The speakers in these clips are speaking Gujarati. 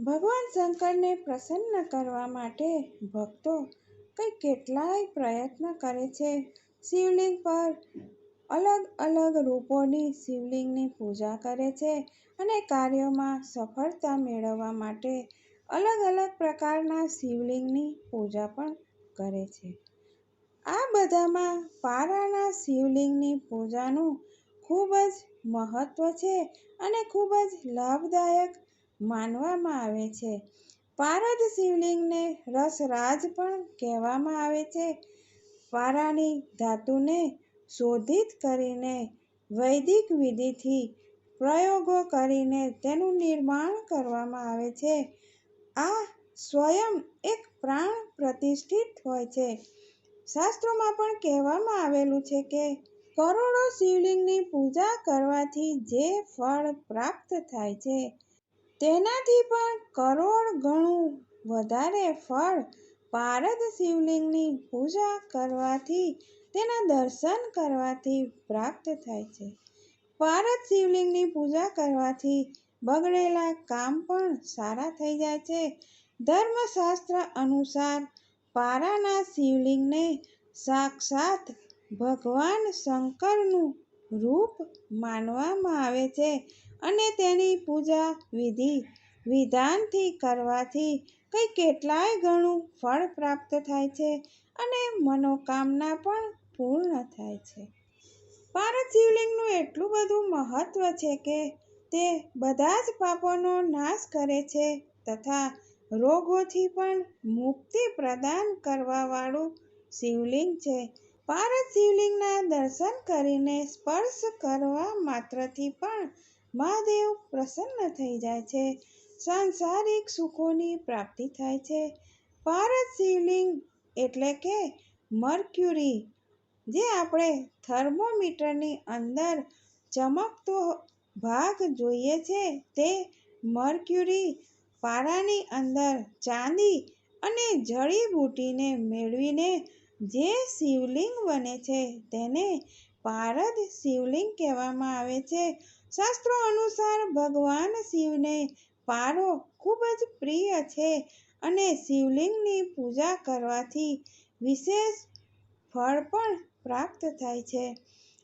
ભગવાન શંકરને પ્રસન્ન કરવા માટે ભક્તો કંઈ કેટલાય પ્રયત્ન કરે છે. શિવલિંગ પર અલગ અલગ રૂપોની શિવલિંગની પૂજા કરે છે અને કાર્યોમાં સફળતા મેળવવા માટે અલગ અલગ પ્રકારના શિવલિંગની પૂજા પણ કરે છે. આ બધામાં પારાના શિવલિંગની પૂજાનું ખૂબ જ મહત્ત્વ છે અને ખૂબ જ લાભદાયક માનવામાં આવે છે. પારદ શિવલિંગને રસરાજ પણ કહેવામાં આવે છે. પારાની ધાતુને શોધિત કરીને વૈદિક વિધિથી પ્રયોગો કરીને તેનું નિર્માણ કરવામાં આવે છે. આ સ્વયં એક પ્રાણ પ્રતિષ્ઠિત હોય છે. શાસ્ત્રોમાં પણ કહેવામાં આવેલું છે કે કરોડો શિવલિંગની પૂજા કરવાથી જે ફળ પ્રાપ્ત થાય છે તેનાથી પણ કરોડ ગણું વધારે ફળ પારદ શિવલિંગની પૂજા કરવાથી, તેના દર્શન કરવાથી પ્રાપ્ત થાય છે. પારદ શિવલિંગની પૂજા કરવાથી બગડેલા કામ પણ સારા થઈ જાય છે. ધર્મશાસ્ત્ર અનુસાર પારાના શિવલિંગને સાક્ષાત ભગવાન શંકરનું રૂપ માનવામાં આવે છે અને તેની પૂજા વિધિ વિધાનથી કરવાથી કંઈ કેટલાય ગણું ફળ પ્રાપ્ત થાય છે અને મનોકામના પણ પૂર્ણ થાય છે. ભારત શિવલિંગનું એટલું બધું મહત્વ છે કે તે બધા જ પાપોનો નાશ કરે છે તથા રોગોથી પણ મુક્તિ પ્રદાન કરવાવાળું શિવલિંગ છે. પારદ શિવલિંગના દર્શન કરીને સ્પર્શ કરવા માત્રથી પણ મહાદેવ પ્રસન્ન થઈ જાય છે. સાંસારિક સુખોની પ્રાપ્તિ થાય છે. પારદ શિવલિંગ એટલે કે મર્ક્યુરી, જે આપણે થર્મોમીટરની અંદર ચમકતો ભાગ જોઈએ છે તે મર્ક્યુરી પારાની અંદર ચાંદી અને જડીબુટ્ટીને મેળવીને જે શિવલિંગ બને છે તેને પારદ શિવલિંગ કહેવામાં આવે છે. શાસ્ત્રો અનુસાર ભગવાન શિવને પારો ખૂબ જ પ્રિય છે અને શિવલિંગની પૂજા કરવાથી વિશેષ ફળ પણ પ્રાપ્ત થાય છે.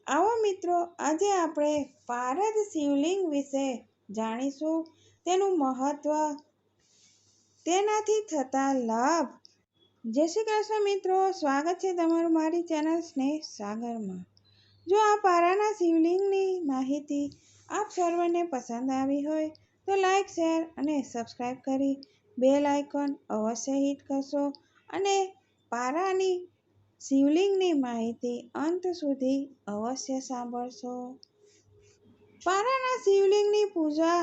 આવો મિત્રો, આજે આપણે પારદ શિવલિંગ વિશે જાણીશું તેનું મહત્વ તેનાથી થતા લાભ. જય શ્રી કૃષ્ણ મિત્રો, સ્વાગત છે તમારું મારી ચેનલ સ્નેહ સાગરમાં. જો આ પારાના શિવલિંગની માહિતી આપ સર્વને પસંદ આવી હોય, તો લાઇક શેર અને સબસ્ક્રાઈબ કરી બેલ આઇકોન અવશ્ય હિટ કરશો અને પારાની શિવલિંગની માહિતી અંત સુધી અવશ્ય સાંભળશો. પારાના શિવલિંગની પૂજા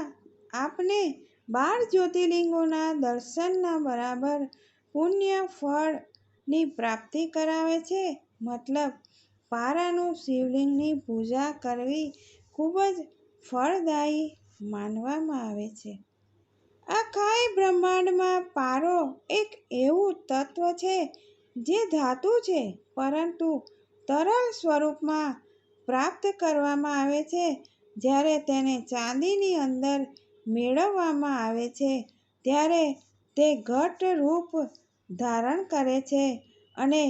આપને બાર જ્યોતિર્લિંગોના દર્શનના બરાબર પુણ્ય ફળની પ્રાપ્તિ કરાવે છે. મતલબ, પારાનું શિવલિંગની પૂજા કરવી ખૂબ જ ફળદાયી માનવામાં આવે છે. આખાય બ્રહ્માંડમાં પારો એક એવું તત્વ છે જે ધાતુ છે, પરંતુ તરલ સ્વરૂપમાં પ્રાપ્ત કરવામાં આવે છે. જ્યારે તેને ચાંદીની અંદર મેળવવામાં આવે છે, ત્યારે તે ઘટ રૂપ ધારણ કરે છે અને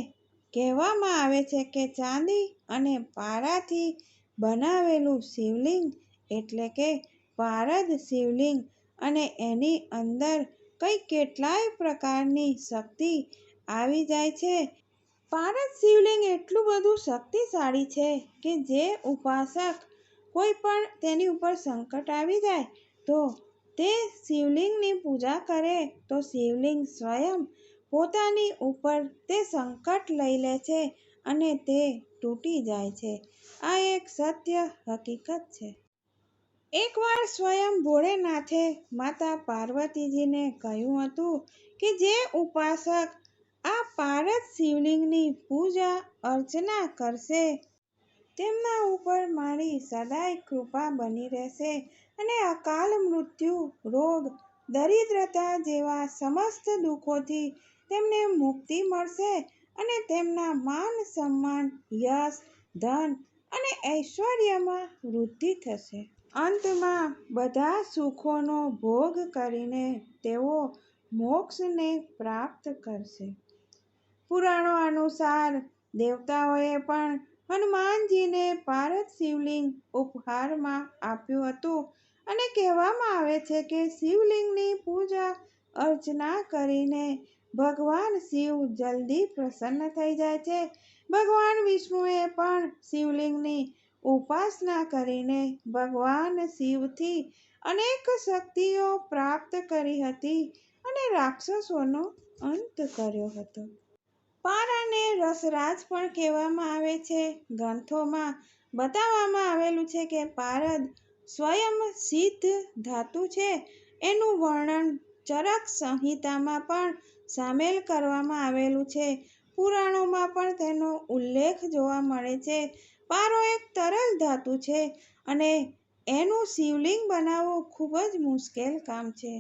કહેવામાં આવે છે કે ચાંદી અને પારાથી બનાવેલું શિવલિંગ એટલે કે પારદ શિવલિંગ અને એની અંદર કંઈ કેટલાય પ્રકારની શક્તિ આવી જાય છે. પારદ શિવલિંગ એટલું બધું શક્તિશાળી છે કે જે ઉપાસક કોઈ પણ તેની ઉપર સંકટ આવી જાય તો તે શિવલિંગની પૂજા કરે તો શિવલિંગ સ્વયં પોતાની ઉપર તે સંકટ લઈ લે છે અને તે તૂટી જાય છે. આ એક સત્ય હકીકત છે. એકવાર સ્વયં ભોળેનાથે માતા પાર્વતીજીને કહ્યું હતું કે જે ઉપાસક આ પારદ શિવલિંગની પૂજા અર્ચના કરશે તેમના ઉપર મારી સદાય કૃપા બની રહેશે અને અકાલ મૃત્યુ, રોગ, દરિદ્રતા જેવા સમસ્ત દુઃખોથી તેમને મુક્તિ મળશે અને તેમના માન સન્માન, યશ, ધન અને ઐશ્વર્યમાં વૃદ્ધિ થશે. અંતમાં બધા સુખોનો ભોગ કરીને તેઓ મોક્ષને પ્રાપ્ત કરશે પુરાણો અનુસાર દેવતાઓએ પણ હનુમાનજીને પારદ શિવલિંગ ઉપહારમાં આપ્યું હતું અને કહેવામાં આવે છે કે શિવલિંગની પૂજા અર્ચના કરીને ભગવાન શિવ જલ્દી પ્રસન્ન થઈ જાય છે. ભગવાન વિષ્ણુએ પણ શિવલિંગની ઉપાસના કરીને ભગવાન શિવથી અનેક શક્તિઓ પ્રાપ્ત કરી હતી અને રાક્ષસોનો અંત કર્યો હતો. પારાને રસરાજ પણ કહેવામાં આવે છે. ગ્રંથોમાં બતાવવામાં આવેલું છે કે પારદ સ્વયં સિદ્ધ ધાતુ છે. એનું વર્ણન ચરક સંહિતામાં પણ સામેલ કરવામાં આવેલું છે. પુરાણોમાં પણ તેનો ઉલ્લેખ જોવા મળે છે. પારો એક તરલ ધાતુ છે અને એનું શિવલિંગ બનાવવું ખૂબ જ મુશ્કેલ કામ છે.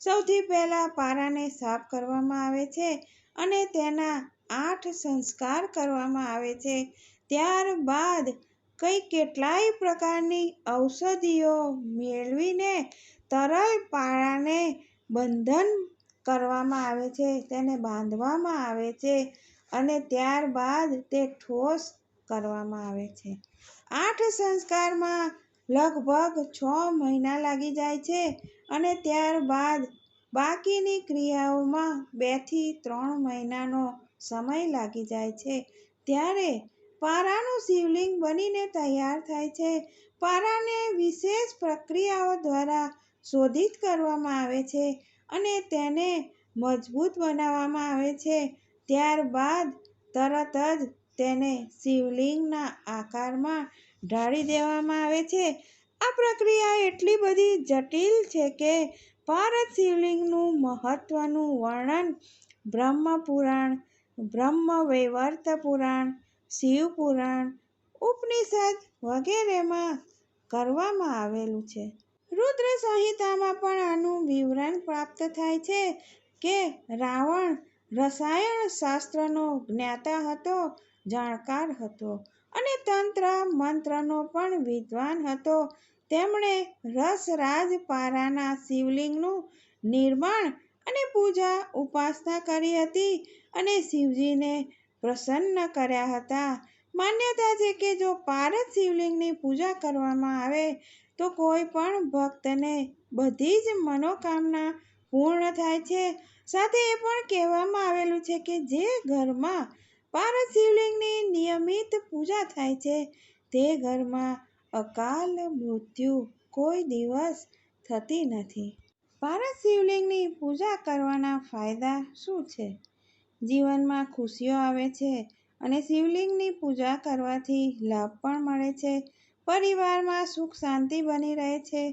સૌથી પહેલાં પારાને સાફ કરવામાં આવે છે અને તેના આઠ સંસ્કાર કરવામાં આવે છે. ત્યારબાદ કઈ કેટલાય પ્રકારની ઔષધિઓ મેળવીને તરલ પારાને બંધન કરવામાં આવે છે, તેને બાંધવામાં આવે છે અને ત્યારબાદ તે ઠોસ કરવામાં આવે છે. આઠ સંસ્કારમાં લગભગ છ મહિના લાગી જાય છે અને ત્યારબાદ બાકીની ક્રિયાઓમાં બેથી ત્રણ મહિનાનો સમય લાગી જાય છે. ત્યારે પારાનું શિવલિંગ બનીને તૈયાર થાય છે. પારાને વિશેષ પ્રક્રિયાઓ દ્વારા શોધિત કરવામાં આવે છે અને તેને મજબૂત બનાવવામાં આવે છે. ત્યારબાદ તરત જ તેને શિવલિંગના આકારમાં ઢાળી દેવામાં આવે છે. આ પ્રક્રિયા એટલી બધી જટિલ છે કે પારદ શિવલિંગનું મહત્વનું વર્ણન બ્રહ્મપુરાણ, બ્રહ્મવૈવર્ત પુરાણ શિવપુરાણ ઉપનિષદ વગેરેમાં કરવામાં આવેલું છે. રુદ્ર સંહિતામાં પણ આનું વિવરણ પ્રાપ્ત થાય છે કે રાવણ રસાયણ શાસ્ત્રનો જ્ઞાતા હતો, જાણકાર હતો અને તંત્ર મંત્રનો પણ વિદ્વાન હતો. તેમણે રસરાજ પારાના શિવલિંગનું નિર્માણ અને પૂજા ઉપાસના કરી હતી અને શિવજીને પ્રસન્ન કર્યા હતા. માન્યતા છે કે જો પારસ શિવલિંગની પૂજા કરવામાં આવે, તો કોઈ પણ ભક્તને બધી જ મનોકામના પૂર્ણ થાય છે. સાથે એ પણ કહેવામાં આવેલું છે કે જે ઘરમાં પારસ શિવલિંગની નિયમિત પૂજા થાય છે, તે ઘરમાં અકાલ મૃત્યુ કોઈ દિવસ થતી નથી. પારસ શિવલિંગની પૂજા કરવાના ફાયદા શું છે? જીવનમાં ખુશીઓ આવે છે અને શિવલિંગની પૂજા કરવાથી લાભ પણ મળે છે. પરિવારમાં સુખ શાંતિ બની રહે છે.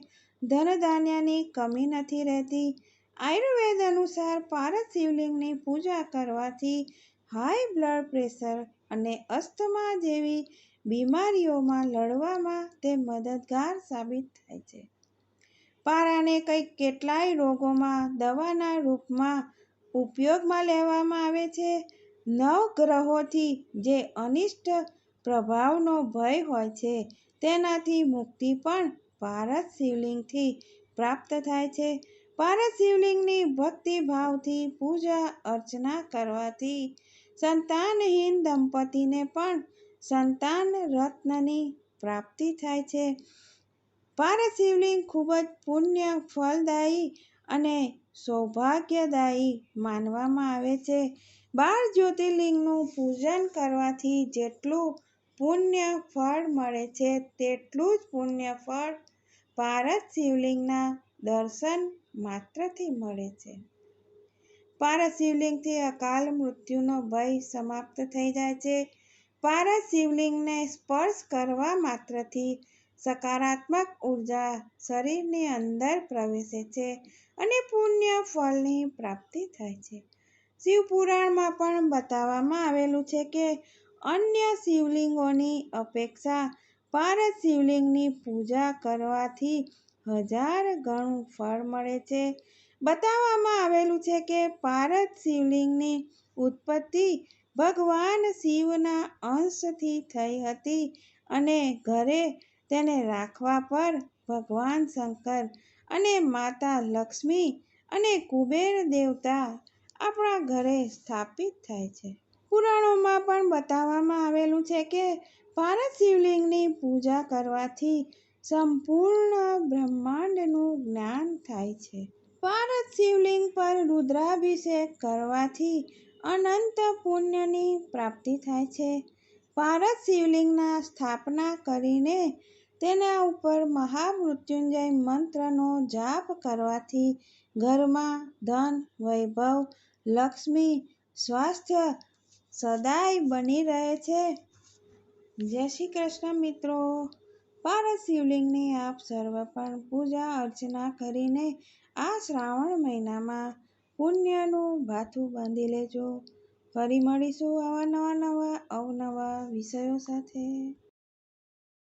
ધન ધાન્યની કમી નથી રહેતી. આયુર્વેદ અનુસાર પારસ શિવલિંગની પૂજા કરવાથી હાઈ બ્લડ પ્રેશર અને અસ્થમા જેવી બીમારીઓમાં લડવામાં તે મદદગાર સાબિત થાય છે. પારાને કંઈક કેટલાય રોગોમાં, દવાના રૂપમાં ઉપયોગમાં લેવામાં આવે છે નવગ્રહોથી જે અનિષ્ટ પ્રભાવનો ભય હોય છે, તેનાથી મુક્તિ પણ ભારત શિવલિંગથી પ્રાપ્ત થાય છે. ભારત શિવલિંગની ભક્તિભાવથી પૂજા અર્ચના કરવાથી સંતાનહીન દંપતીને પણ સંતાન રત્નની પ્રાપ્તિ થાય છે. ભારત શિવલિંગ ખૂબ જ પુણ્ય, ફળદાયી અને સૌભાગ્યદાયી માનવામાં આવે છે. બાર જ્યોતિર્લિંગનું પૂજન કરવાથી જેટલું પુણ્ય ફળ મળે છે, તેટલું જ પુણ્ય ફળ ભારત શિવલિંગના દર્શન માત્રથી મળે છે. પારદ શિવલિંગથી અકાલ મૃત્યુનો ભય સમાપ્ત થઈ જાય છે. પારદ શિવલિંગને સ્પર્શ કરવા માત્રથી સકારાત્મક ઊર્જા શરીરની અંદર પ્રવેશે છે અને પુણ્ય ફળની પ્રાપ્તિ થાય છે. શિવપુરાણમાં પણ બતાવવામાં આવેલું છે કે અન્ય શિવલિંગોની અપેક્ષા પારસ શિવલિંગની પૂજા કરવાથી હજાર ગણું ફળ મળે છે. બતાવવામાં આવેલું છે કે પારસ શિવલિંગની ઉત્પત્તિ ભગવાન શિવના અંશથી થઈ હતી અને ઘરે તેને રાખવા પર ભગવાન શંકર અને માતા લક્ષ્મી અને કુબેર દેવતા આપણા ઘરે સ્થાપિત થાય છે. પુરાણોમાં પણ બતાવવામાં આવેલું છે કે ભારત શિવલિંગની પૂજા કરવાથી સંપૂર્ણ બ્રહ્માંડનું જ્ઞાન થાય છે. ભારત શિવલિંગ પર રુદ્રાભિષેક કરવાથી અનંત પુણ્યની પ્રાપ્તિ થાય છે. ભારત શિવલિંગના સ્થાપના કરીને તેના ઉપર મહામૃત્યુંજય મંત્રનો જાપ કરવાથી ઘરમાં ધન, વૈભવ, લક્ષ્મી, સ્વાસ્થ્ય સદાય બની રહે છે. જય શ્રી કૃષ્ણ મિત્રો. પારદ શિવલિંગની આપ સર્વ પણ પૂજા અર્ચના કરીને આ શ્રાવણ મહિનામાં પુણ્યનું ભાથું બાંધી લેજો. ફરી મળીશું આવા નવા નવા અવનવા વિષયો સાથે.